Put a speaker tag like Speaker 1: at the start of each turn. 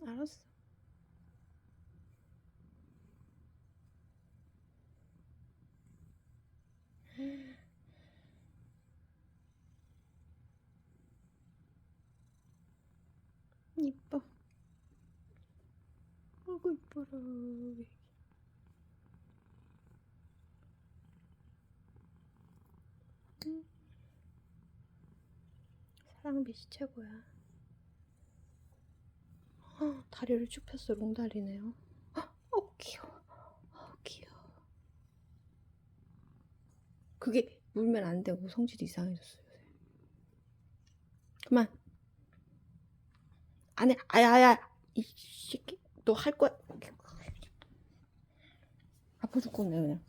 Speaker 1: 알았어. 이뻐. 아이고 이뻐라. 응. 사랑 빛이 최고야. 어, 다리를 쭉 폈어 롱다리네요. 어 귀여워. 어 귀여워. 그게 물면 안 되고 성질이 이상해졌어요. 그만. 안 해. 아야야. 이 새끼. 너 할 거야. 아파 죽겠네 그냥.